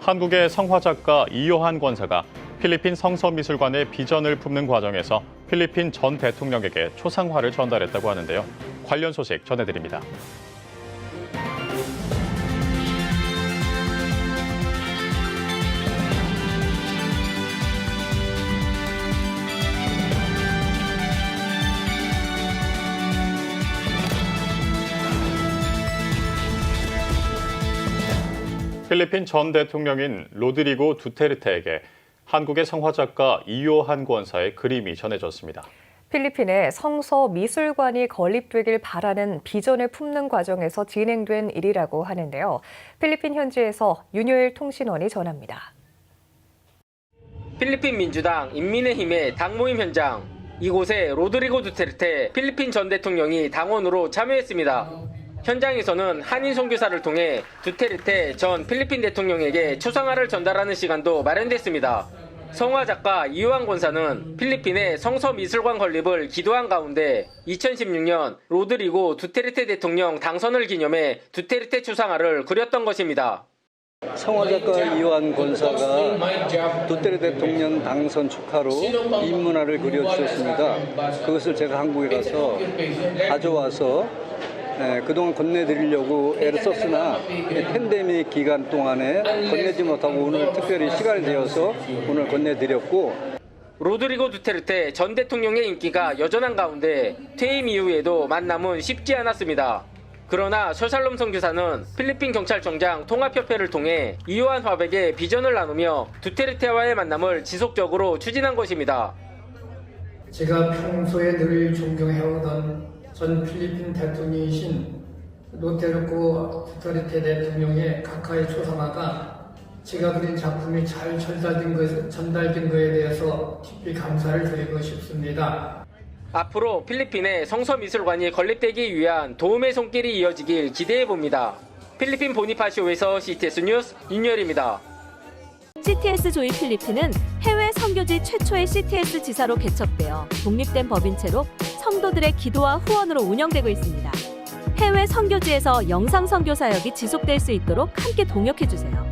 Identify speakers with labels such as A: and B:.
A: 한국의 성화 작가 이요한 권사가 필리핀 성서미술관의 비전을 품는 과정에서 필리핀 전 대통령에게 초상화를 전달했다고 하는데요. 관련 소식 전해드립니다. 필리핀 전 대통령인 로드리고 두테르테에게 한국의 성화 작가 이요한 권사의 그림이 전해졌습니다.
B: 필리핀에 성서 미술관이 건립되길 바라는 비전을 품는 과정에서 진행된 일이라고 하는데요. 필리핀 현지에서 윤효일 통신원이 전합니다.
C: 필리핀 민주당 인민의 힘의 당 모임 현장. 이곳에 로드리고 두테르테 필리핀 전 대통령이 당원으로 참여했습니다. 현장에서는 한인 선교사를 통해 두테르테 전 필리핀 대통령에게 초상화를 전달하는 시간도 마련됐습니다. 성화 작가 이유한 권사는 필리핀의 성서 미술관 건립을 기도한 가운데 2016년 로드리고 두테르테 대통령 당선을 기념해 두테르테 초상화를 그렸던 것입니다.
D: 성화 작가 이완 권사가 두테르 대통령 당선 축하로 인문화를 그려주셨습니다. 그것을 제가 한국에 가서 가져와서 예, 그동안 건네드리려고 애를 썼으나 이 팬데믹 기간 동안에 건네지 못하고 오늘 특별히 시간이 되어서 오늘 건네드렸고
C: 로드리고 두테르테 전 대통령의 인기가 여전한 가운데 퇴임 이후에도 만남은 쉽지 않았습니다. 그러나 소살롬 선교사는 필리핀 경찰청장 통합협회를 통해 이요한 화백의 비전을 나누며 두테르테와의 만남을 지속적으로 추진한 것입니다.
E: 제가 평소에 늘 존경해오던 전 필리핀 대통령이신 로테르코 두테르테 대통령의 각하의 초상화가 제가 그린 작품이 잘 전달된, 것, 전달된 것에 대해서 깊이 감사를 드리고 싶습니다.
C: 앞으로 필리핀에 성서미술관이 건립되기 위한 도움의 손길이 이어지길 기대해 봅니다. 필리핀 보니파시오에서 CTS 뉴스 윤열입니다.
F: CTS 조이 필리핀은 해외 선교지 최초의 CTS 지사로 개척되어 독립된 법인체로 성도들의 기도와 후원으로 운영되고 있습니다. 해외 선교지에서 영상 선교 사역이 지속될 수 있도록 함께 동역해 주세요.